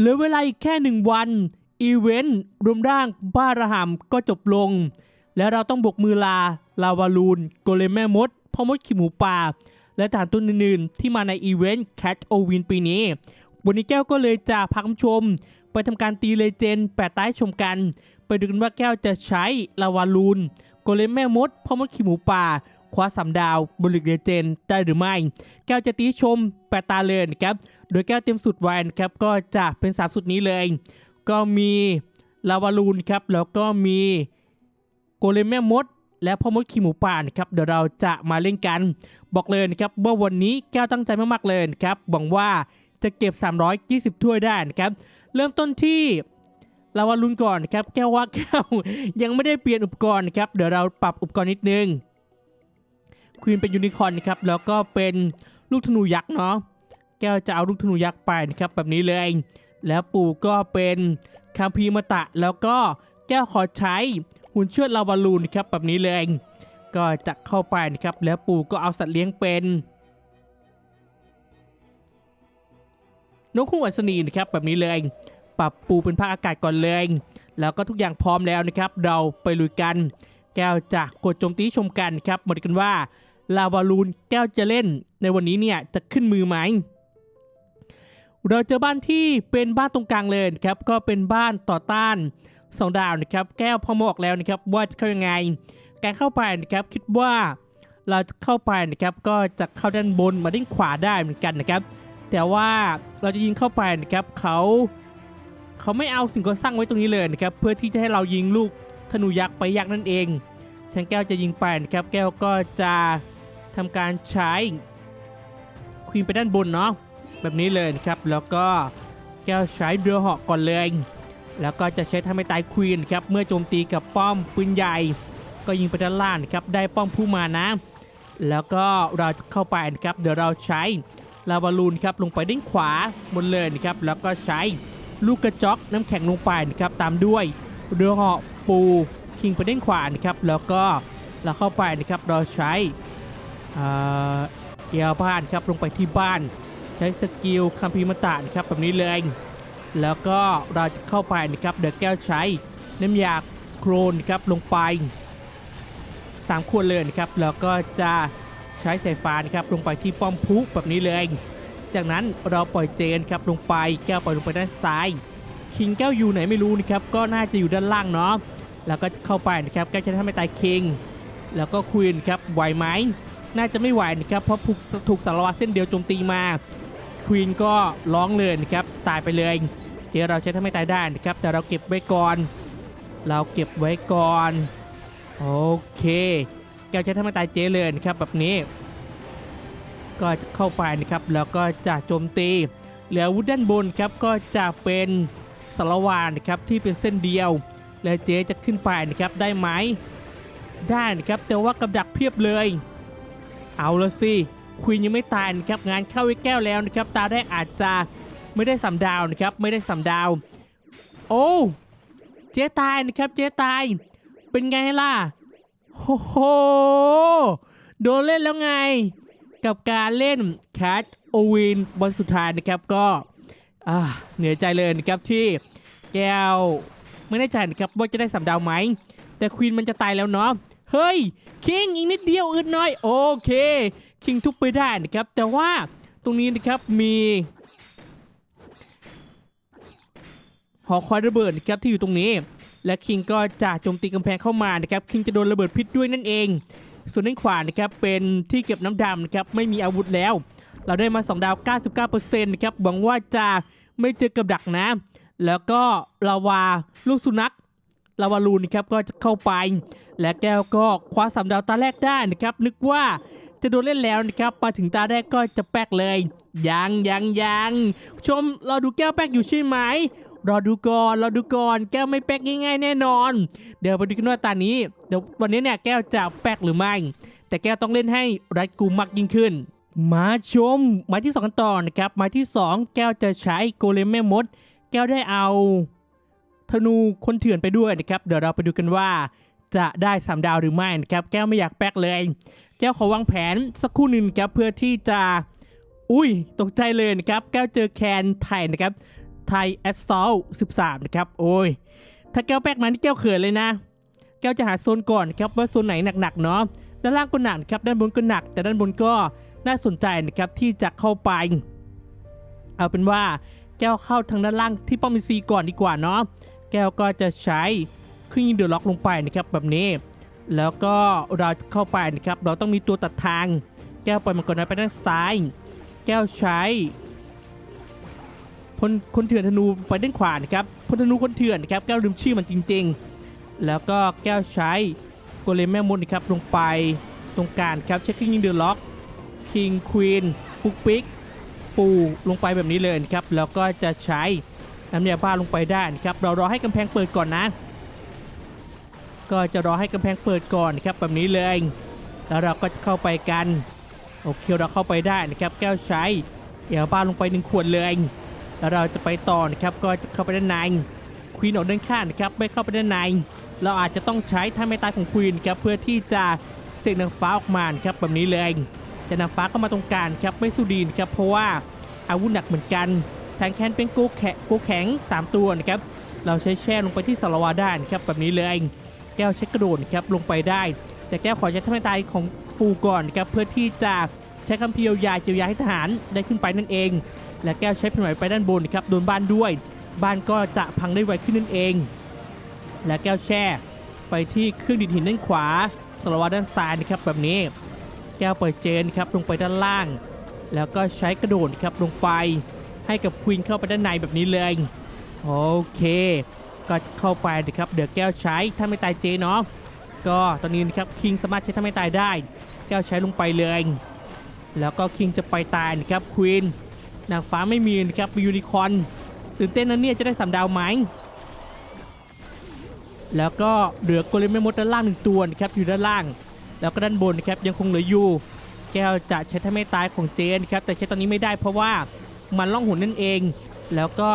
เหลือเวลาอีกแค่หนึ่งวัน อีเวนต์รวมร่างบ้าระหำก็จบลง และเราต้องบกมือลา ลาวาลูน โกเลมแม่มดพ่อมดขี้หมูป่า และฐานตัวอื่นๆ ที่มาในอีเวนต์แค t โอวินปีนี้ วันนี้แก้วก็เลยจะพักชม ไปทำการตีเลเจนแปดต้าชมกัน ไปดูกันว่าแก้วจะใช้ ลาวาลูน โกเลมแม่มดพ่อมดขี้หมูป่าคว้าสามดาวบริกเลเจนได้หรือไม่ แก้วจะตีชมแปดตาเลยนะครับ โดยแก้วเต็มสุดวน์นครับก็จะเป็นสามสุดนี้เลย ก็มีลาวาลูนครับแล้วก็มีโกเลมแม่มด และพ่อมดขี้หมูป่านครับเดี๋ยวเราจะมาเล่นกัน บอกเลยนะครับว่าวันนี้แก้วตั้งใจมากๆเลยครับหวังว่าจะเก็บ 320 ถ้วยได้นะครับเริ่มต้นที่ลาวาลูนก่อนครับแก้วว่าแก้วยังไม่ได้เปลี่ยนอุปกรณ์ครับเดี๋ยวเราปรับอุปกรณ์นิดนึงควีนเป็นยูนิคอร์นครับแล้วก็เป็นลูกธนูยักษ์เนาะ แก้วจะเอาลูกธนูยักษ์ไปนะครับแบบนี้เลย แล้วปู่ก็เป็นคัมพีมาตะ แล้วก็แก้วขอใช้หุ่นเชือดลาวาลูนนะครับแบบนี้เลย ก็จะเข้าไปนะครับ แล้วปู่ก็เอาสัตว์เลี้ยงเป็นนกคู่อัศนีนะครับแบบนี้เลย ปรับปูเป็นภาคอากาศก่อนเลย แล้วก็ทุกอย่างพร้อมแล้วนะครับ เราไปลุยกัน แก้วจะกดโจมตีชมกันครับมดกันว่าลาวาลูนแก้วจะเล่นในวันนี้เนี่ยจะขึ้นมือไหม เราเจอบ้านที่เป็นบ้านตรงกลางเลยครับก็เป็นบ้านต่อต้านสองดาวนะครับแก้วพอมอกแล้วนะครับว่าจะเข้ายังไง การเข้าไปนะครับคิดว่าเราจะเข้าไปนะครับก็จะเข้าด้านบนมาด้านขวาได้เหมือนกันนะครับ แต่ว่าเราจะยิงเข้าไปนะครับเขาเขาไม่เอาสิ่งก่อสร้างไว้ตรงนี้เลยนะครับเพื่อที่จะให้เรายิงลูกธนูยักษ์ไปยักษ์นั่นเองฉันแก้วจะยิงไปนะครับแก้วก็จะทำการใช้ควีนไปด้านบนเนาะ แบบนี้เลยครับ แล้วก็แก้วใช้เรือเหาะก่อนเลย แล้วก็จะใช้ทำให้ตายควีนครับ เมื่อโจมตีกับป้อมปืนใหญ่ ก็ยิงไปด้านล่างครับ ได้ป้อมผู้มานะ แล้วก็เราจะเข้าไปครับ เดี๋ยวเราใช้ลาวาลูนครับ ลงไปด้านขวาบนเลยนะครับ แล้วก็ใช้ลูกกระจอกน้ำแข็งลงไปนะครับ ตามด้วยเรือเหาะปูคิงไปด้านขวานะครับ แล้วก็เราเข้าไปนะครับ เราใช้เอ่อเกียร์บ้านครับ ลงไปที่บ้าน ใช้สกิลคัมพีมาตะนะครับแบบนี้เลย แล้วก็เราจะเข้าไปนะครับเดือแก้วใช้น้ำยาโครนครับลงไปตามควรเลยนะครับแล้วก็จะใช้สายฟ้านะครับลงไปที่ป้อมพุแบบนี้เลย จากนั้นเราปล่อยเจนครับลงไปแก้วปล่อยลงไปด้านซ้ายคิงแก้วอยู่ไหนไม่รู้นะครับก็น่าจะอยู่ด้านล่างเนาะแล้วก็จะเข้าไปนะครับแก้วจะทำให้ตายคิงแล้วก็ควีนครับไหวไหมน่าจะไม่ไหวนะครับเพราะถูกถูกสารวัตรเส้นเดียวโจมตีมา ควีนก็ร้องเลยนะครับตายไปเลย เจเราใช้ทำให้ตายได้นะครับ แต่เราเก็บไว้ก่อน เราเก็บไว้ก่อนโอเคแกวใช้ทำให้ตายเจเลยนะครับแบบนี้ ก็จะเข้าไปนะครับแล้วก็จะโจมตี เหลืออาวุธด้านบนครับก็จะเป็นสารวานนะครับที่เป็นเส้นเดียว แล้วเจจะขึ้นไปนะครับได้ไหมได้นะครับแต่ว่ากับดักเพียบเลย เอาละสิ ควีนยังไม่ตายนะครับงานเข้าไว้แก้วแล้วนะครับตาได้อาจจะไม่ได้สามดาวนะครับไม่ได้สามดาว โอ้เจ๊ตายนะครับเจ๊ตาย เป็นไงล่ะโอ้โหโดนเล่นแล้วไง กับการเล่นแคทโอวินบอลสุดท้ายนะครับก็เหนื่อยใจเลยนะครับที่แก้วไม่แน่ใจนะครับว่าจะได้สามดาวไหม แต่ควีนมันจะตายแล้วเนาะเฮ้ยคิงอีกนิดเดียวอึดหน่อย โอเค คิงทุบไปได้นะครับ แต่ว่าตรงนี้นะครับมีหอคอยระเบิดนะครับที่อยู่ตรงนี้ และคิงก็จะโจมตีกำแพงเข้ามานะครับคิงจะโดนระเบิดพิษด้วยนั่นเอง ส่วนด้านขวานะครับเป็นที่เก็บน้ำดำนะครับไม่มีอาวุธแล้ว เราได้มา 2 ดาว 99%นะครับหวังว่าจะไม่เจอกับดักนะ แล้วก็ลาวาลูกสุนัขลาวาลูนนะครับก็จะเข้าไป และแก้วก็คว้าสามดาวตาแรกได้นะครับนึกว่า จะโดนเล่นแล้วนะครับมาถึงตาแรกก็จะแป๊กเลย ยังยังยังชมเราดูแก้วแป๊กอยู่ใช่ไหมรอดูก่อนรอดูก่อนแก้วไม่แป๊กง่ายๆแน่นอน เดี๋ยวไปดูกันว่าตานี้เดี๋ยววันนี้เนี่ยแก้วจะแป๊กหรือไม่ แต่แก้วต้องเล่นให้รัดกุมมากยิ่งขึ้น มาชมหมายที่สองกันต่อนะครับหมายที่สองแก้วจะใช้โกเลมแม่มด แก้วได้เอาธนูคนเถื่อนไปด้วยนะครับ เดี๋ยวเราไปดูกันว่าจะได้สามดาวหรือไม่นะครับ แก้วไม่อยากแป๊กเลย แก้วขอวางแผนสักครู่หนึ่งครับเพื่อที่จะ อุ้ย ตกใจเลยนะครับ แก้วเจอแคนไทยนะครับ ไทยแอสซอล13 นะครับ โอ้ย ถ้าแก้วแป๊กมานี่แก้วเขินเลยนะ แก้วจะหาโซนก่อนครับว่าโซนไหนหนักๆเนาะ ด้านล่างก็หนักครับ ด้านบนก็หนัก แต่ด้านบนก็น่าสนใจนะครับที่จะเข้าไป เอาเป็นว่าแก้วเข้าทางด้านล่างที่ป้อมซีก่อนดีกว่าเนาะ แก้วก็จะใช้เครื่องยิงเดือดล็อกลงไปนะครับแบบนี้ แล้วก็เราเข้าไปนะครับ เราต้องมีตัวตัดทาง แก้วปล่อยมังกรน้อยไปด้านซ้าย แก้วใช้พลคนเถื่อนธนูไปด้านขวานะครับพลธนูคนเถื่อนนะครับแก้วลืมชื่อมันจริง ๆ แล้วก็แก้วใช้โกเลมแม่มดนะครับลงไปตรงกลางครับเช็คคิงยิงเดือดล็อกคิงควีนปุกปิกปูลงไปแบบนี้เลยนะครับแล้วก็จะใช้น้ำยาบ้าลงไปได้นะครับเรารอให้กำแพงเปิดก่อนนะ ก็จะรอให้กำแพงเปิดก่อนนะครับแบบนี้เลย แล้วเราก็จะเข้าไปกัน โอเคเราเข้าไปได้นะครับแก้วใช้เดี๋ยวบ้านลงไปหนึ่งขวดเลยแล้วเราจะไปต่อนะครับก็จะเข้าไปด้านในควีนออกด้านข้างนะครับไม่เข้าไปด้านใน เราอาจจะต้องใช้ท่าไม่ตายของควีนครับเพื่อที่จะเสกนางฟ้าออกมานะครับแบบนี้เลยแต่นางฟ้าก็มาตรงกลางครับไม่สู้ดีนะครับเพราะว่าอาวุธหนักเหมือนกันแทงแคนเป็นโกแขโกแข็ง 3 ตัวนะครับเราใช้แช่ลงไปที่สารวาด้านะครับแบบนี้เลยแก้วเช็คกระโดดครับลงไปได้ แต่แก้วขอใช้ท่าไม่ตายของปูก่อนครับเพื่อที่จะใช้คำพิเยียวยาเจียวยาให้ทหารได้ขึ้นไปนั่นเอง และแก้วใช้แผ่นไหวไปด้านบนครับโดนบ้านด้วย บ้านก็จะพังได้ไวขึ้นนั่นเอง และแก้วแช่ไปที่เครื่องดิดหินด้านขวาสารวัตรด้านซ้ายนะครับแบบนี้ แก้วเปิดเจนครับลงไปด้านล่าง แล้วก็ใช้กระโดดครับลงไปให้กับควีนเข้าไปด้านในแบบนี้เลยโอเค ก็เข้าไปนะครับเดี๋ยวแก้วใช้ถ้าไม่ตายเจเนาะก็ตอนนี้นะครับคิงสามารถใช้ถ้าไม่ตายได้ แก้วใช้ลงไปเลย แล้วก็คิงจะไปตายนะครับควีนนางฟ้าไม่มีนะครับมียูนิคอนตื่นเต้นนะเนี่ยจะได้สามดาวไหมแล้วก็เหลือโกเลมแม่มดด้านล่างหนึ่งตัวนะครับอยู่ด้านล่าง แล้วก็ด้านบนนะครับยังคงเหลืออยู่ แก้วจะใช้ถ้าไม่ตายของเจนครับแต่ใช้ตอนนี้ไม่ได้เพราะว่ามันล่องหนนั่นเอง แล้วก็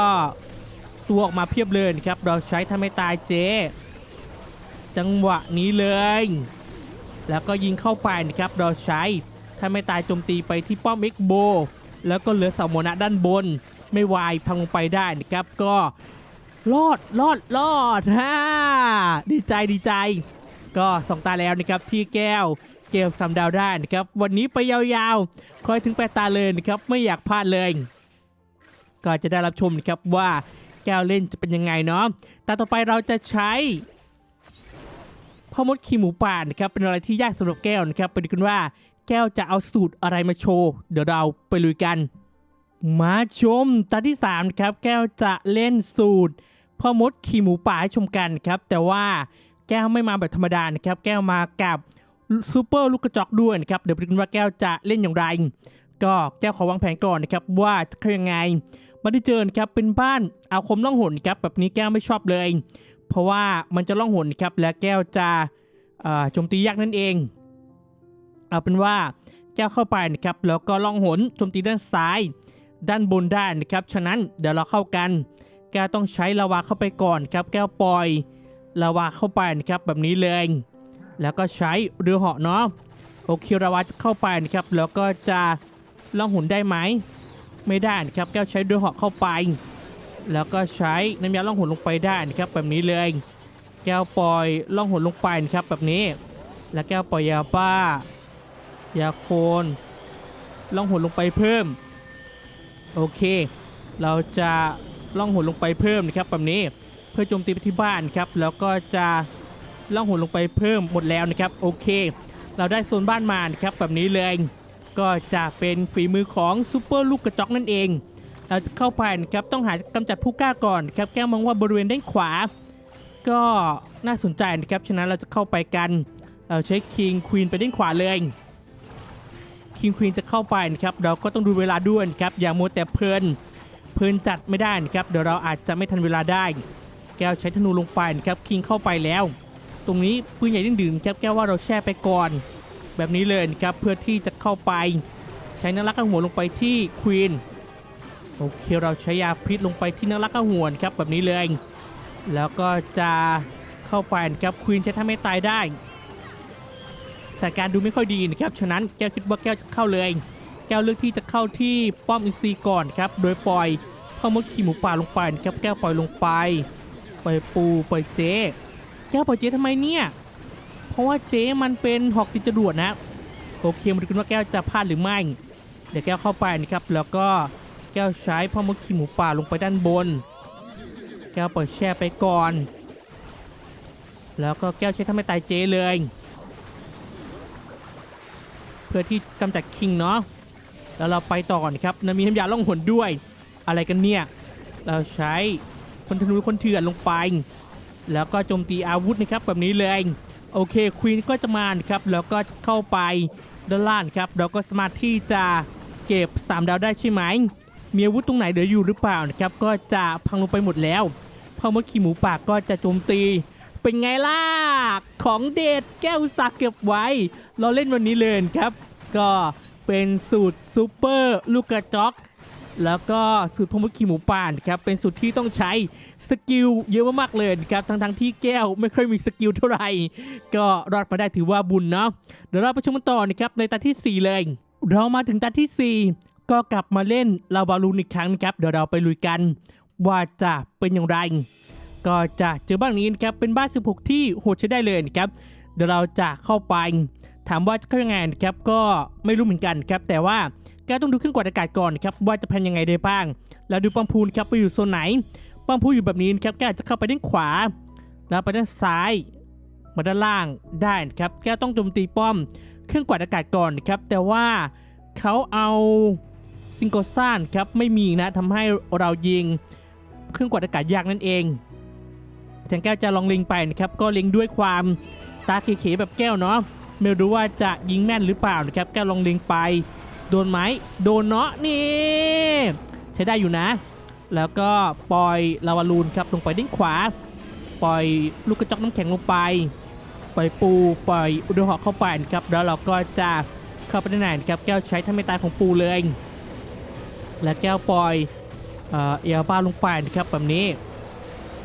ตัวออกมาเพียบเลยนะครับ เราใช้ถ้าไม่ตายเจ จังหวะนี้เลย แล้วก็ยิงเข้าไปนะครับ เราใช้ถ้าไม่ตายโจมตีไปที่ป้อมเอ็กโบ แล้วก็เหลือเสาโมนะด้านบน ไม่วายพังลงไปได้นะครับ ก็รอดรอดรอดฮ่าดีใจดีใจ ก็สองตาแล้วนะครับที่แก้วเกมสามดาวได้นะครับ วันนี้ไปยาวๆ คอยถึงแปดตาเลยนะครับ ไม่อยากพลาดเลย ก็จะได้รับชมนะครับว่า แก้วเล่นจะเป็นยังไงเนาะตาต่อไปเราจะใช้พ่อมดขี่หมูป่านะครับเป็นอะไรที่ยากสำหรับแก้วนะครับไปดูกันว่าแก้วจะเอาสูตรอะไรมาโชว์เดี๋ยวเราไปลุยกัน มาชมตาที่3นะครับแก้วจะเล่นสูตรพ่อมดขี่หมูป่าให้ชมกันครับ แต่ว่าแก้วไม่มาแบบธรรมดานะครับ แก้วมากับซูเปอร์ลูกกระจอกด้วยนะครับเดี๋ยวไปดูกันว่าแก้วจะเล่นอย่างไร ก็แก้วขอวางแผนก่อนนะครับว่าจะเข้ายังไง มาได้เจอนครับเป็นบ้านเอาคมล่องหนครับแบบนี้แก้วไม่ชอบเลย เพราะว่ามันจะล่องหนครับและแก้วจะโจมตียากนั่นเอง เอาเป็นว่าแก้วเข้าไปนะครับแล้วก็ล่องหนโจมตีด้านซ้าย ด้านบนได้นะครับฉะนั้นเดี๋ยวเราเข้ากัน แก้วต้องใช้ลาวาเข้าไปก่อนครับ แก้วปล่อยลาวาเข้าไปนะครับแบบนี้เลย แล้วก็ใช้เรือเหาะเนาะโอเคลาวาจะเข้าไปนะครับแล้วก็จะล่องหุนได้ไหม ไม่ได้นะครับแก้วใช้เรือเหาะเข้าไป แล้วก็ใช้น้ำยาล่องหุนลงไปได้นะครับแบบนี้เลย แก้วปล่อยล่องหุนลงไปนะครับแบบนี้ แล้วแก้วปล่อยยาบ้ายาโคนล่องหุนลงไปเพิ่ม โอเค เราจะล่องหนลงไปเพิ่มนะครับแบบนี้เพื่อโจมตีไปที่บ้านครับแล้วก็จะล่องหนลงไปเพิ่มหมดแล้วนะครับโอเค เราได้โซนบ้านมานะครับแบบนี้เลย ก็จะเป็นฝีมือของซูเปอร์ลูกกระจอกนั่นเอง เราจะเข้าไปนะครับต้องหากำจัดผู้กล้าก่อนครับแก้วมองว่าบริเวณด้านขวา ก็น่าสนใจนะครับฉะนั้นเราจะเข้าไปกันเราใช้คิงควีนไปด้านขวาเลยคิงควีนจะเข้าไปนะครับเราก็ต้องดูเวลาด้วยครับอย่ามัวแต่เพลินเพลินจัดไม่ได้นะครับเดี๋ยวเราอาจจะไม่ทันเวลาได้ แก้วใช้ธนูลงไปนะครับคิงเข้าไปแล้ว ตรงนี้ปืนใหญ่ดึงๆครับแก้วว่าเราแช่ไปก่อน แบบนี้เลยนะครับเพื่อที่จะเข้าไป ใช้นักลักกระหัวลงไปที่ควีนโอเคเราใช้ยาพิษลงไปที่นักลักกระหัวครับแบบนี้เลย แล้วก็จะเข้าไปนะครับควีนใช้ท่าไม่ตายได้สถานการดูไม่ค่อยดีนะครับ ฉะนั้นแก้วคิดว่าแก้วจะเข้าเลย แก้วเลือกที่จะเข้าที่ป้อมอินซีก่อนครับ โดยปล่อยพ่ออมดขี่หมูป่าลงไปครับ แก้วปล่อยลงไป ปล่อยปู ปล่อยเจ๊ แก้วปล่อยเจ๊ทำไมเนี่ย เพราะว่าเจ๊มันเป็นหอกติดจรวดนะโอเคมาดูกันว่าแก้วจะพลาดหรือไม่ เดี๋ยวแก้วเข้าไปนะครับ แล้วก็แก้วใช้พ่อมดขี่หมูป่าลงไปด้านบน แก้วปล่อยแช่ไปก่อน แล้วก็แก้วใช้ทำให้ตายเจเลย เพื่อที่กำจัดคิงเนาะ แล้วเราไปต่อก่อนครับนะมีน้ำยาล่องหนด้วย อะไรกันเนี่ย เราใช้คนธนูคนเถื่อนลงไป แล้วก็โจมตีอาวุธนะครับแบบนี้เลย โอเคควีนก็จะมาครับแล้วก็เข้าไปด้านล่างครับเราก็สามารถที่จะเก็บ 3 ดาวได้ใช่ไหมมีอาวุธตรงไหนเหลืออยู่หรือเปล่านะครับก็จะพังลงไปหมดแล้วพอมดขี่หมูปากก็จะโจมตี เป็นไงล่ะของเด็ดแก้วสักเก็บไว้ เราเล่นวันนี้เลยครับ ก็เป็นสูตรซูเปอร์ลูกกระจอกแล้วก็สูตรพมุดขี่หมูป่านครับเป็นสูตรที่ต้องใช้ สกิลเยอะมากๆเลยครับทั้งทั้งๆที่แก้วไม่ค่อยมีสกิลเท่าไหร่ก็รอดมาได้ถือว่าบุญเนาะเดี๋ยวเราไปชมกันต่อนะครับในตาที่ 4 เลย เรามาถึงตาที่ 4 ก็กลับมาเล่นลาวาลูนอีกครั้งนะครับเดี๋ยวเราไปลุยกัน ว่าจะเป็นอย่างไร ก็จะเจอบ้านนี้นะครับเป็นบ้าน 16 ที่โหดใช้ได้เลยนะครับเดี๋ยวเราจะเข้าไปถามว่าจะเข้ายังไงนะครับก็ไม่รู้เหมือนกันครับแต่ว่าแกต้องดูเครื่องกวาดอากาศก่อนนะครับว่าจะแพนยังไงได้บ้าง แล้วดูปัมพูนครับไปอยู่โซนไหน ปัมพูอยู่แบบนี้นะครับแกจะเข้าไปด้านขวา แล้วไปด้านซ้าย มาด้านล่างได้นะครับแกต้องโจมตีป้อมเครื่องกวาดอากาศก่อนนะครับ แต่ว่าเขาเอาซิงโกซ่านครับไม่มีนะทำให้เรายิงเครื่องกวาดอากาศยากนั่นเองแทงแก้วจะลองเล็งไปนะครับก็เล็งด้วยความตาเขๆแบบแก้วเนาะไม่รู้ว่าจะยิงแม่นหรือเปล่านะครับแก้วลองเล็งไป โดนไหมโดนเนาะนี่ใช้ได้อยู่นะ แล้วก็ปล่อยลาวาลูนครับลงไปด้านขวา ปล่อยลูกกระจอกน้ำแข็งลงไป ปล่อยปูปล่อยอุดรหอกเข้าไปนะครับแล้วเราก็จะเข้าไปด้านในนะครับแก้วใช้ท่าไม่ตายของปูเลย และแก้วปล่อยเอ่อเอลบ้าลงไปนะครับแบบนี้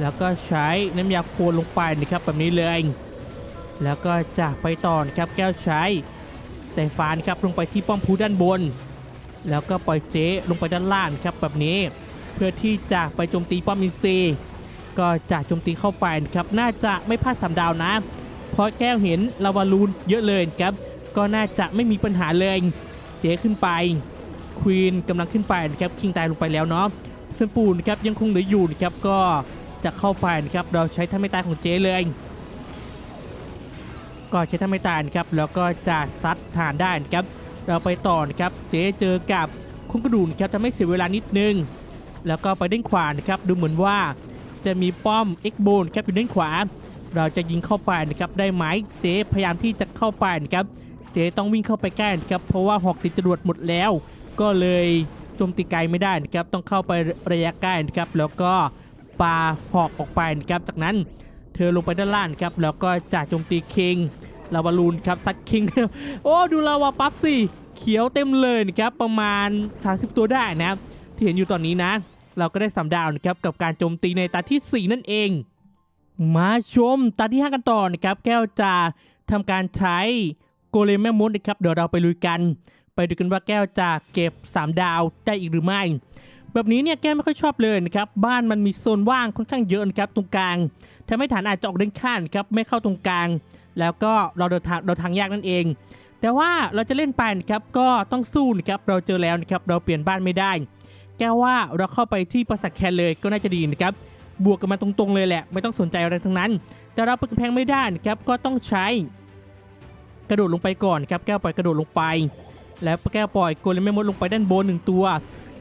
แล้วก็ใช้น้ำยาโคลนลงไปนะครับแบบนี้เลยแล้วก็จะไปต่อนะครับแก้วใช้สายฟ้านะครับลงไปที่ป้อมพูด้านบน แล้วก็ปล่อยเจ๊ลงไปด้านล่างครับแบบนี้ พื่อที่จะไปโจมตีป้อมอินซีก็จะโจมตีเข้าไปนะครับน่าจะไม่พลาดสามดาวนะ เพราะแก้วเห็นลาวาลูนเยอะเลยครับ ก็น่าจะไม่มีปัญหาเลยเจ๊ขึ้นไปควีนกำลังขึ้นไปนะครับคิงตายลงไปแล้วเนาะส่วนปูนครับยังคงเหลืออยู่นะครับก็จะเข้าไปนะครับเราใช้ท่าไม่ตายของเจเลยก็ใช้ท่าไม่ตายครับแล้วก็จะซัดฐานได้นะครับเราไปต่อนะครับเจเจอกับคุ้งกระดูนครับจะไม่เสียเวลานิดนึง แล้วก็ไปด้านขวานะครับดูเหมือนว่าจะมีป้อมเอ็กโบนครับอยู่ด้านขวา เราจะยิงเข้าไปนะครับได้ไหมเจพยายามที่จะเข้าไปนะครับเจต้องวิ่งเข้าไปใกล้นะครับเพราะว่าหอกติดจรวดหมดแล้ว ก็เลยโจมตีไกลไม่ได้นะครับต้องเข้าไประยะใกล้นะครับแล้วก็ปาหอกออกไปนะครับจากนั้นเธอลงไปด้านล่างครับแล้วก็จะโจมตีคิงลาวาลูนครับซัดคิงโอ้ดูลาวาปั๊บสิเขียวเต็มเลยนะครับประมาณ 30 ตัวได้นะครับ ที่เห็นอยู่ตอนนี้นะ เราก็ได้สามดาวนะครับกับการโจมตีในตาที่ 4 นั่นเอง มาชมตาที่ 5 กันต่อนะครับ แก้วจะทำการใช้โกเลมแม่มดนะครับ เดี๋ยวเราไปลุยกัน ไปดูกันว่าแก้วจะเก็บ 3 ดาวได้อีกหรือไม่ แบบนี้เนี่ยแก้วไม่ค่อยชอบเลยนะครับ บ้านมันมีโซนว่างค่อนข้างเยอะนะครับตรงกลางทำให้ฐานอาจจะออกด้านข้างครับไม่เข้าตรงกลาง แล้วก็เราเดินทางเราทางยากนั่นเองแต่ว่าเราจะเล่นไปนะครับก็ต้องสู้นะครับเราเจอแล้วนะครับเราเปลี่ยนบ้านไม่ได้ แก้วว่าเราเข้าไปที่ปราสาทแคนเลยก็น่าจะดีนะครับ บวกกันมาตรงๆเลยแหละ ไม่ต้องสนใจอะไรทั้งนั้น แต่เราเปิดกำแพงไม่ได้นะครับ ก็ต้องใช้ กระโดดลงไปก่อนครับ แก้วปล่อยกระโดดลงไป แล้วแก้วปล่อยโกเลมแม่มดลงไปด้านบนหนึ่งตัว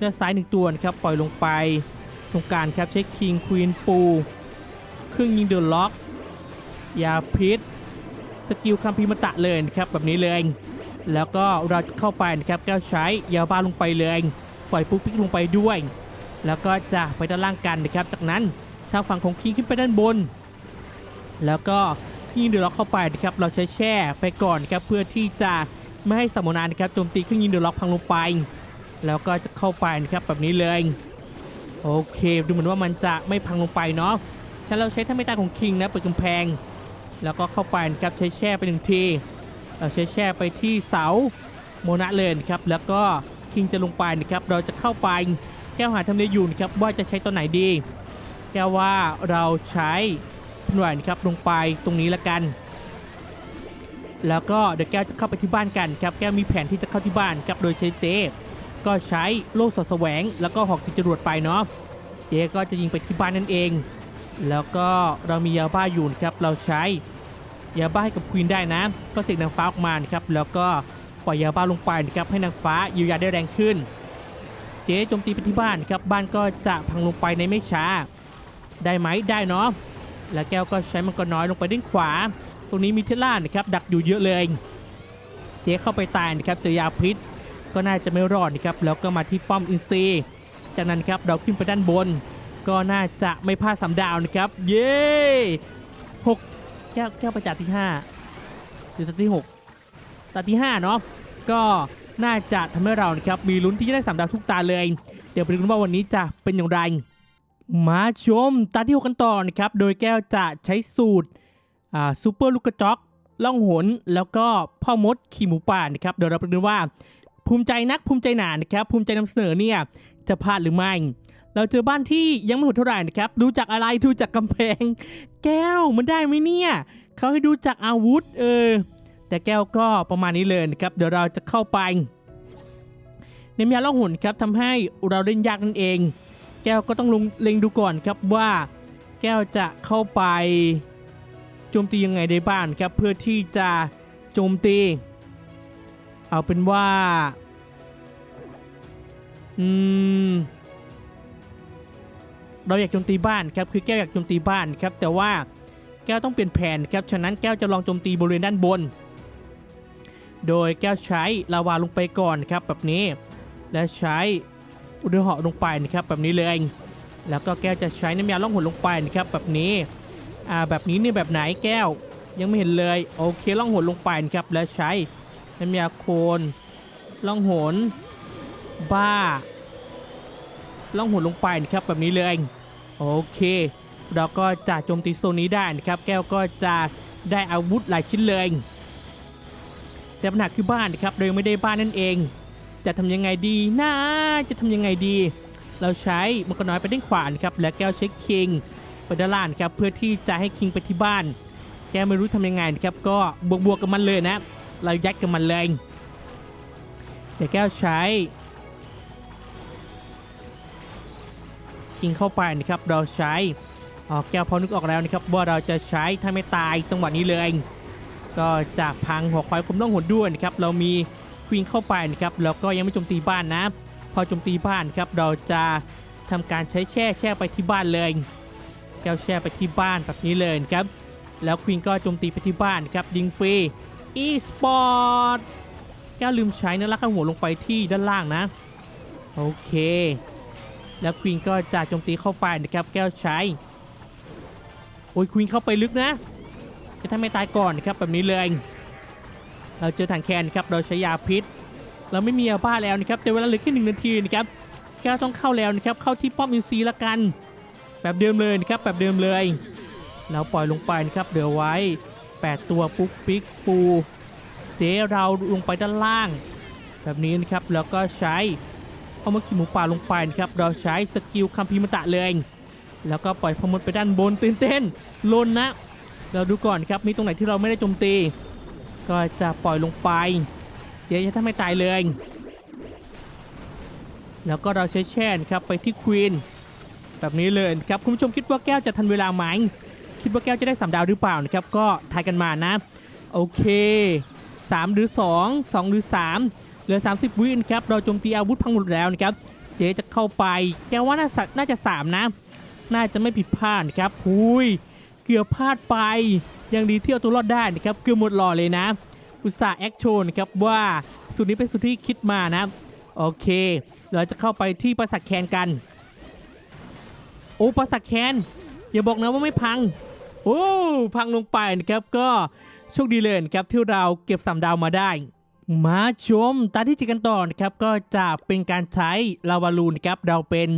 ด้านซ้ายหนึ่งตัวนะครับ ปล่อยลงไป ตรงกลางครับ ใช้คิงควีนปู เครื่องยิงเดือะล็อก ยาพิษ สกิลคัมพีร์มตะเลยนะครับ แบบนี้เลย แล้วก็เราจะเข้าไปนะครับ แก้วใช้ยาบ้าลงไปเลย ปล่อยปุ๊กปิ๊กลงไปด้วย แล้วก็จะไปด้านล่างกันนะครับ จากนั้นทางฝั่งของคิงขึ้นไปด้านบน แล้วก็ยิงเดือดล็อกเข้าไปนะครับ เราใช้แช่ไปก่อนนะครับเพื่อที่จะไม่ให้สมนานะครับโจมตีเครื่องยิงเดือดล็อกพังลงไป แล้วก็จะเข้าไปนะครับแบบนี้เลยโอเค ดูเหมือนว่ามันจะไม่พังลงไปเนาะฉันเราใช้ท่าไม่ตายของคิงนะเปิดกำแพง แล้วก็เข้าไปนะครับใช้แช่ไปหนึ่งทีเราใช้แช่ไปที่เสาโมนะเลยนครับแล้วก็ คิงจะลงไปนะครับเราจะเข้าไป แก้วหาทำเลอยู่นะครับว่าจะใช้ตัวไหนดี แก้วว่าเราใช้หน่วยนะครับลงไปตรงนี้ละกัน แล้วก็เดี๋ยวแก้วจะเข้าไปที่บ้านกันครับแก้วมีแผนที่จะเข้าที่บ้านครับโดยใช้เจก็ใช้โล่สอดแสวง แล้วก็หอกติดจรวดไปเนาะเจก็จะยิงไปที่บ้านนั่นเอง แล้วก็เรามียาบ้าอยู่นะครับเราใช้ยาบ้าให้กับควีนได้นะ ก็เสกนางฟ้าออกมาครับแล้วก็ ล่อยยาบ้าลงไปนะครับให้นางฟ้ายียวยาได้แรงขึ้น เจ๊โจมตีไปที่บ้านครับบ้านก็จะพังลงไปในไม่ช้า ได้ไหมได้เนาะแล้วแก้วก็ใช้มังกรน้อยลงไปด้านขวา ตรงนี้มีเทล่านะครับดักอยู่เยอะเลย เจ๊เข้าไปตายนะครับเจอยาพิษก็น่าจะไม่รอดนะครับแล้วก็มาที่ป้อมอินซีจากนั้นครับเราขึ้นไปด้านบน ก็น่าจะไม่พลาดสามดาวนะครับ เย้หกแก้วแก้วประจัดที่ห้าหรือตัดที่หก ตัดที่ห้าเนาะก็น่าจะทำให้เรานะครับมีลุ้นที่จะได้สามดาวทุกตาเลย เดี๋ยวไปดูกันว่าวันนี้จะเป็นอย่างไรมาชมตาที่หกกันต่อนะครับโดยแก้วจะใช้สูตรอ่าซูเปอร์ลูกกระจอกล่องหนแล้วก็พ่อมดขี่หมูป่านะครับเดี๋ยวเราไปดูว่า ภูมิใจนักภูมิใจหนานะครับภูมิใจนำเสนอเนี่ยจะพลาดหรือไม่ เราเจอบ้านที่ยังไม่หมดเท่าไหร่นะครับดูจากอะไรดูจากกำแพง แก้วมันได้ไหมเนี่ยเขาให้ดูจากอาวุธเออ แต่แก้วก็ประมาณนี้เลยนะครับ เดี๋ยวเราจะเข้าไปในมียาล่องหุ่นครับทำให้เราเล่นยากนั่นเอง แก้วก็ต้องลงเล็งดูก่อนครับว่า แก้วจะเข้าไปโจมตียังไงได้บ้างครับเพื่อที่จะโจมตี เอาเป็นว่าอืมเราอยากโจมตีบ้านครับคือแก้วอยากโจมตีบ้านครับแต่ว่าแก้วต้องเปลี่ยนแผนครับฉะนั้นแก้วจะลองโจมตีบริเวณด้านบน โดยแก้วใช้ลาวาลงไปก่อนครับแบบนี้ และใช้อุดเหาะลงไปนะครับแบบนี้เลยแล้วก็แก้วจะใช้น้ำยาล่องหนลงไปนะครับแบบนี้อ่าแบบนี้นี่แบบไหนแก้วยังไม่เห็นเลยโอเคล่องหนลงไปนะครับแล้วใช้น้ำยาโคนล่องหนบ้าล่องหนลงไปนะครับแบบนี้เลยโอเค เราก็จะโจมตีโซนนี้ได้นะครับแก้วก็จะได้อาวุธหลายชิ้นเลย แต่ปัญหาคือบ้านนะครับเรายังไม่ได้บ้านนั่นเอง จะทำยังไงดีนะจะทำยังไงดี เราใช้มังกรน้อยไปด้านขวานะครับและแก้วใช้คิงไปด้านล่างครับเพื่อที่จะให้คิงไปที่บ้าน แกไม่รู้ทำยังไงนะครับก็บวกบวกๆกับมันเลยนะ เรายัดกับมันเลยเดี๋ยวแก้วใช้คิงเข้าไปนะครับเราใช้ออกแก้วพอนึกออกแล้วนะครับว่าเราจะใช้ถ้าไม่ตายจังหวะนี้เลย ก็จะพังหัวควายคุมต้องหนด้วยนะครับเรามีควีนเข้าไปนะครับแล้วก็ยังไม่โจมตีบ้านนะ พอโจมตีบ้านครับเราจะทำการใช้แช่แช่ไปที่บ้านเลยแก้วแช่ไปที่บ้านแบบนี้เลยครับแล้วควีนก็โจมตีไปที่บ้านครับยิงฟรีอีสปอร์ตแก้วลืมใช้นื้อรักข้างหัวลงไปที่ด้านล่างนะโอเค แล้วควีนก็จะโจมตีเข้าไปนะครับแก้วใช้โอ้ยควีนเข้าไปลึกนะ จะทำให้ตายก่อนนะครับแบบนี้เลย เราเจอถังแคนครับเราใช้ยาพิษ เราไม่มียาบ้าแล้วนะครับแต่เวลาเหลือแค่หนึ่งนาทีนะครับแก้วต้องเข้าแล้วนะครับเข้าที่ป้อมอินซีละกัน แบบเดิมเลยนะครับแบบเดิมเลย เราปล่อยลงไปนะครับเดี๋ยวไว้ 8 ตัวปุ๊กปิ๊กปูเจ๊เราลงไปด้านล่าง แบบนี้นะครับแล้วก็ใช้เอามาขี่หมูป่าลงไปนะครับเราใช้สกิลคัมพีมตะเลย แล้วก็ปล่อยพมดไปด้านบนตื่นเต้นลนนะ เราดูก่อนครับมีตรงไหนที่เราไม่ได้โจมตี ก็จะปล่อยลงไปเดี๋ยวจะทำให้ตายเลย แล้วก็เราใช้แช่นครับไปที่ควีนแบบนี้เลยครับคุณผู้ชมคิดว่าแก้วจะทันเวลาไหมคิดว่าแก้วจะได้สามดาวหรือเปล่านะครับก็ทายกันมานะ โอเค 3 หรือ 2 2 หรือ 3 เหลือ 30 วินครับเราโจมตีอาวุธพังหมดแล้วนะครับเจ๊จะเข้าไป แก้ว่าน่าจะน่าจะ 3 นะ น่าจะไม่ผิดพลาดครับหุย กือบพลาดไป ยังดีที่เอาตัวรอดได้นะครับเกือบหมดหล่อเลยนะ อุตส่าห์แอคโชนนครับว่าสูตรนี้เป็นสูตรที่คิดมานะ โอเค เราจะเข้าไปที่ปราสาทแคนกัน โอ้ปราสาทแคนอย่าบอกนะว่าไม่พัง โอ้พังลงไปนะครับก็โชคดีเลยนะครับที่เราเก็บสามดาวมาได้ มาชมตาที่จิกันต่อนะครับก็จะเป็นการใช้ลาวาลูนครับเราเป็น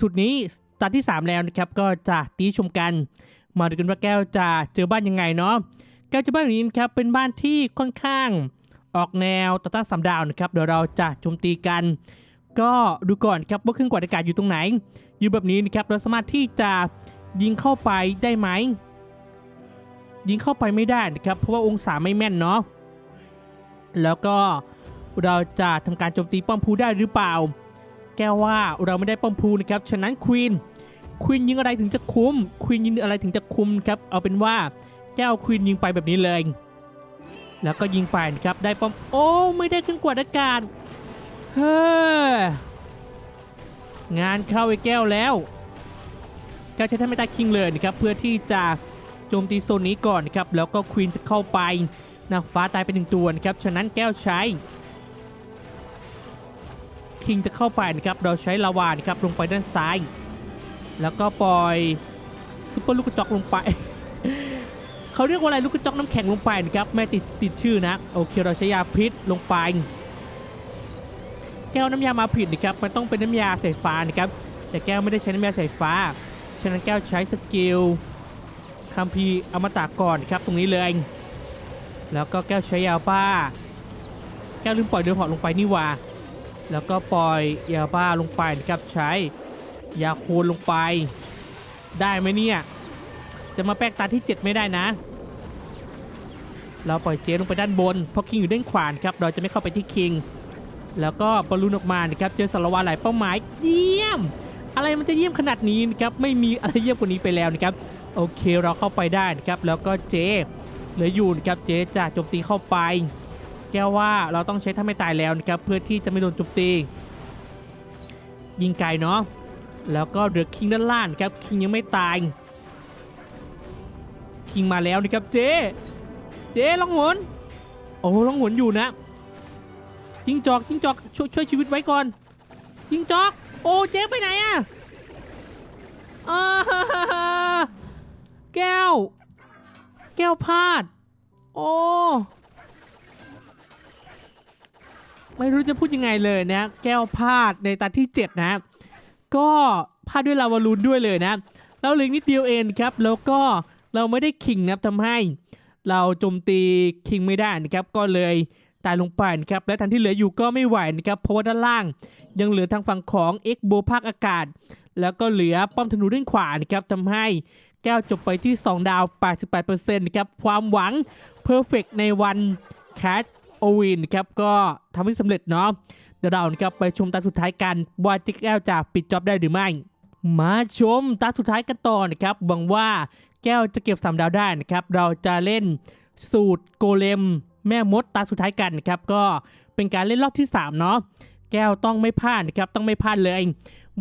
สุดนี้ตาที่ 3 แล้วนะครับก็จะตีชมกัน มาดูกันว่าแก้วจะเจอบ้านยังไงเนาะแก้วเจอบ้านอย่างนี้ครับเป็นบ้านที่ค่อนข้างออกแนวต่อต้านสามดาวนะครับเดี๋ยวเราจะโจมตีกัน ก็ดูก่อนครับว่าเครื่องกวาดอากาศอยู่ตรงไหน อยู่แบบนี้นะครับเราสามารถที่จะยิงเข้าไปได้ไหมยิงเข้าไปไม่ได้นะครับเพราะว่าองศาไม่แม่นเนาะแล้วก็เราจะทำการโจมตีป้อมพูได้หรือเปล่า แก้วว่าเราไม่ได้ป้อมพูนะครับฉะนั้นควีน ควีนยิงอะไรถึงจะคุ้มควีนยิงอะไรถึงจะคุ้มครับเอาเป็นว่าแก้วควีนยิงไปแบบนี้เลย แล้วก็ยิงไปนะครับได้ป้อมโอ้ไม่ได้เครื่องกวาดอากาศเฮ้องานเข้าไอ้แก้วแล้วแก้วใช้ท่าไม่ตาคิงเลยนะครับเพื่อที่จะโจมตีโซนนี้ก่อนนะครับแล้วก็ควีนจะเข้าไปนางฟ้าตายไปหนึ่งตัวนะครับฉะนั้นแก้วใช้คิงจะเข้าไปนะครับเราใช้ลาวานครับลงไปด้านซ้าย แล้วก็ปล่อยซุปเปอร์ลูกกระจอกลงไป เขาเรียกว่าอะไรลูกกระจอกน้ำแข็งลงไปนะครับแม่ติดติดชื่อนะโอเคเราใช้ยาพิษลงไป แก้วน้ำยามาผิดนะครับมันต้องเป็นน้ำยาสายฟ้านะครับแต่แก้วไม่ได้ใช้น้ำยาสายฟ้าฉะนั้นแก้วใช้สกิลคัมภีร์อมตะก่อนครับตรงนี้เลยแล้วก็แก้วใช้ยาบ้า แก้วลืมปล่อยเดือดหอดลงไปนี่หว่าแล้วก็ปล่อยยาบ้าลงไปนะครับใช้ ยาโคนลงไป ได้ไหมเนี่ย จะมาแป๊กตาที่ 7 ไม่ได้นะ เราปล่อยเจลงไปด้านบน เพราะคิงอยู่ด้านขวานครับ เราจะไม่เข้าไปที่คิง แล้วก็บอลลูนออกมานะครับ เจอสารวัตรหลายเป้าหมาย เยี่ยม อะไรมันจะเยี่ยมขนาดนี้นะครับ ไม่มีอะไรเยี่ยมกว่านี้ไปแล้วนะครับ โอเค เราเข้าไปได้นะครับ แล้วก็เจเหลืออยู่นะครับ เจจะโจมตีเข้าไป แก้วว่าเราต้องใช้ถ้าไม่ตายแล้วนะครับ เพื่อที่จะไม่โดนโจมตียิงไกลเนาะ แล้วก็เหลือคิงด้านล่างครับคิงยังไม่ตาย คิงมาแล้วนะครับเจเจลองหนโอ้ลองหนอยู่นะจิงจอกจิงจอกช่วยช่วยชีวิตไว้ก่อนจิงจอก โอ้เจไปไหนอะอ่าฮ่าฮ่าฮ่าแก้ว แก้วพลาด โอ้ไม่รู้จะพูดยังไงเลยนะ แก้วพลาดในตาที่ 7 นะ ก็พลาดด้วยลาวาลูนด้วยเลยนะเราเหลือนิดเดียวเองครับ แล้วก็เราไม่ได้คิงนะครับทำให้ เราโจมตีคิงไม่ได้นะครับก็เลยตายลงไปนะครับและทันที่เหลืออยู่ก็ไม่ไหวนะครับเพราะว่าด้านล่าง ยังเหลือทางฝั่งของ X โบภาคอากาศ แล้วก็เหลือป้อมธนูด้านขวานะครับทำให้แก้วจบไปที่ 2 ดาว 88%นะครับความหวังเพอร์เฟกในวันแคทโอวินครับก็ทำให้สำเร็จเนาะ ดี๋ยวเรานะครับไปชมตาสุดท้ายกันว่าจิกแก้วจะปิดจ็อบได้หรือไม่ มาชมตาสุดท้ายกันต่อนะครับหวังว่าแก้วจะเก็บสามดาวได้นะครับ เราจะเล่นสูตรโกเลมแม่มดตาสุดท้ายกันนะครับ ก็เป็นการเล่นรอบที่3เนาะแก้วต้องไม่พลาดนะครับต้องไม่พลาดเลย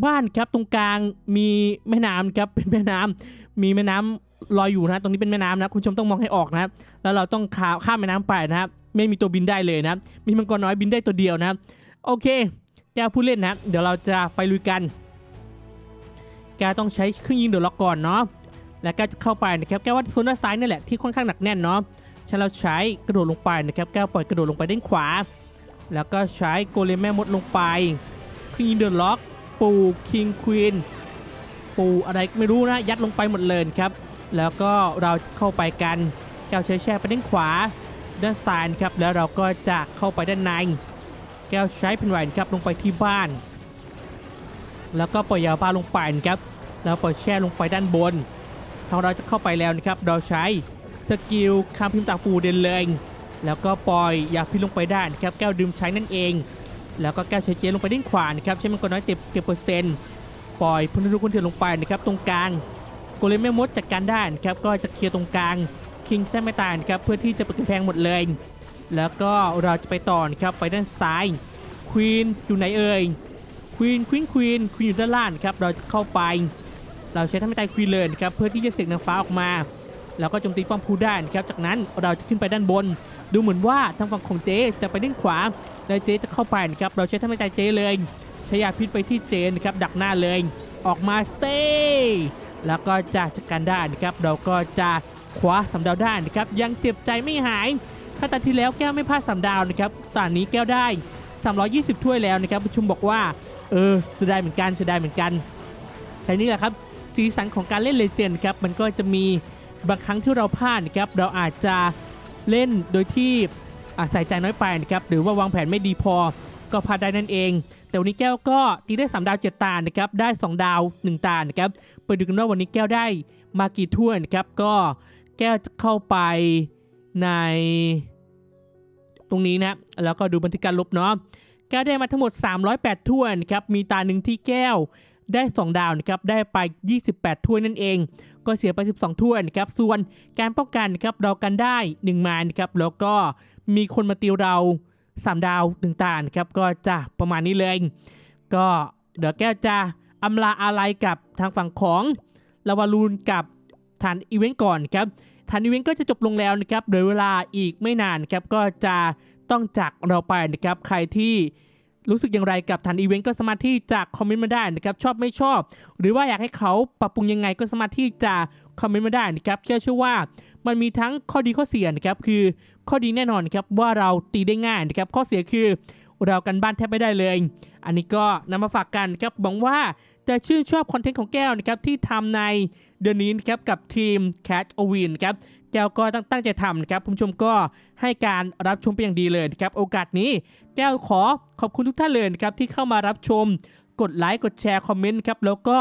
บ้านครับตรงกลางมีแม่น้ำครับเป็นแม่น้ำมีแม่น้ำลอยอยู่นะตรงนี้เป็นแม่น้ำนะคุณผู้ชมต้องมองให้ออกนะแล้วเราต้องข้ามแม่น้ำไปนะครับไม่มีตัวบินได้เลยนะมีมังกรน้อยบินได้ตัวเดียวนะครับ โอเค แกผู้เล่นนะเดี๋ยวเราจะไปลุยกัน แกต้องใช้เครื่องยิงเดือดล็อกก่อนเนาะแล้วแกจะเข้าไปนะครับแกว่าโซนด้านซ้ายนี่แหละที่ค่อนข้างหนักแน่นเนาะฉันเราใช้กระโดดลงไปนะครับแกปล่อยกระโดดลงไปด้านขวา แล้วก็ใช้โกเลมแม่มดลงไปเครื่องยิงเดือดล็อก ปูคิงควีนปูอะไรไม่รู้นะยัดลงไปหมดเลยครับแล้วก็เราจะเข้าไปกันแก้วใช้แช่ไปด้านขวา ด้านซ้ายครับแล้วเราก็จะเข้าไปด้านใน แก้วใช้เป็นไหวนะครับลงไปที่บ้าน แล้วก็ปล่อยยาบ้าลงไปนะครับแล้วปล่อยแช่ลงไปด้านบนทางเราจะเข้าไปแล้วนะครับ เราใช้สกิลคำพิมพ์ตาปูเดนเลยแล้วก็ปล่อยยาพิษลงไปได้นะครับแก้วดื่มใช้นั่นเอง แล้วก็แก้วใช้เจลงไปด้านขวานะครับใช้มันก็น้อยเต็มเก็บเปอร์เซ็นต์ปล่อยพลทุกคนเถื่อนลงไปนะครับตรงกลางโกเลมแม่มดจัดการได้นะครับก็จะเคลียร์ตรงกลางคิงแซมไม่ตายครับเพื่อที่จะปิดกำแพงหมดเลย แล้วก็เราจะไปต่อนะครับไปด้านซ้ายควีนอยู่ไหนเอ่ยควีนควีนควีนควีนอยู่ด้านล่างครับเราจะเข้าไป เราใช้ท่าไม่ตายควีนเลยครับเพื่อที่จะเสกนางฟ้าออกมา แล้วก็โจมตีป้อมพูได้นะครับจากนั้นเราจะขึ้นไปด้านบน ดูเหมือนว่าทางฝั่งของเจจะไปด้านขวาแล้วเจจะเข้าไปนะครับเราใช้ท่าไม่ตายเจเลยใช้ยาพิษไปที่เจนะครับดักหน้าเลย ออกมาสเตย์แล้วก็จะจัดการได้นะครับเราก็จะคว้าสำดาวได้นะครับยังเจ็บใจไม่หาย ถ้าตอนที่แล้วแก้วไม่พลาดสามดาวนะครับตอนนี้แก้วได้ 320 ถ้วยแล้วนะครับผู้ชมบอกว่า เออเสียดายเหมือนกันเสียดายเหมือนกันแต่นี่แหละครับสีสันของการเล่นเลเจนด์ครับมันก็จะมีบางครั้งที่เราพลาดนะครับเราอาจจะเล่นโดยที่ใส่ใจน้อยไปนะครับหรือว่าวางแผนไม่ดีพอก็พลาดได้นั่นเอง แต่วันนี้แก้วก็ตีได้ 3 ดาว 7 ตานะครับได้ 2 ดาว 1 ตานะครับไปดูกันว่าวันนี้แก้วได้มากี่ถ้วยนะครับก็แก้วจะเข้าไปใน ตรงนี้นะแล้วก็ดูบันทึกการลบเนาะแก้วได้มาทั้งหมด 308ถ้วยครับมีตาหนึ่งที่แก้วได้ 2 ดาวนะครับได้ไป 28 ถ้วยนั่นเอง ก็เสียไป 12 ถ้วยนะครับส่วนการป้องกันนะครับเรากันได้1มานะครับแล้วก็มีคนมาตีเรา3ดาว1ตาครับก็จะประมาณนี้เลย ก็เดี๋ยวแก้วจะอำลาอะไรกับทางฝั่งของลาวาลูนกับฐานอีเวนต์ก่อนครับ ฐานอีเวนต์ก็จะจบลงแล้วนะครับโดยเวลาอีกไม่นานครับก็จะต้องจากเราไปนะครับใครที่รู้สึกอย่างไรกับฐานอีเวนต์ก็สามารถที่จะคอมเมนต์มาได้นะครับชอบไม่ชอบ หรือว่าอยากให้เขาปรับปรุงยังไงก็สามารถที่จะคอมเมนต์มาได้นะครับเชื่อเชื่อว่ามันมีทั้งข้อดีข้อเสียนะครับคือข้อดีแน่นอนนครับว่าเราตีได้ง่ายนะครับข้อเสียคือเรากันบ้านแทบไม่ได้เลย อันนี้ก็นำมาฝากกันนะครับหวังว่าจะชื่นชอบคอนเทนต์ของแก้วนะครับที่ทำใน เดือนนี้นะครับกับทีม Cat o w i n ครับแก้วก็ตั้งตั้งใจทำนะครับคุณผู้ชมก็ให้การรับชมเป็นอย่างดีเลยนะครับโอกาสนี้แก้วขอขอบคุณทุกท่านเลยนะครับที่เข้ามารับชม กดไลค์กดแชร์คอมเมนต์ครับแล้วก็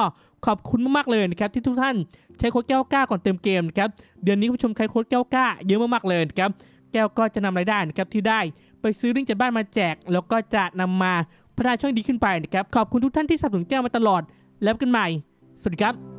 ขอบคุณมากๆเลยนะครับที่ทุกท่านใช้โค้ดแก้วกล้าก่อนเติมเกมนะครับเดือนนี้คุณผู้ชมใช้โค้ดแก้วกล้าเยอะมากๆเลยครับแก้วก็จะนำรายได้นะครับที่ได้ไปซื้อลิงก์จากบ้านมาแจก แล้วก็จะนำมาพัฒนาช่องดีขึ้นไปนะครับขอบคุณทุกท่านที่สนับสนุนแก้วมาตลอดแล้วพบกันใหม่สวัสดีครับ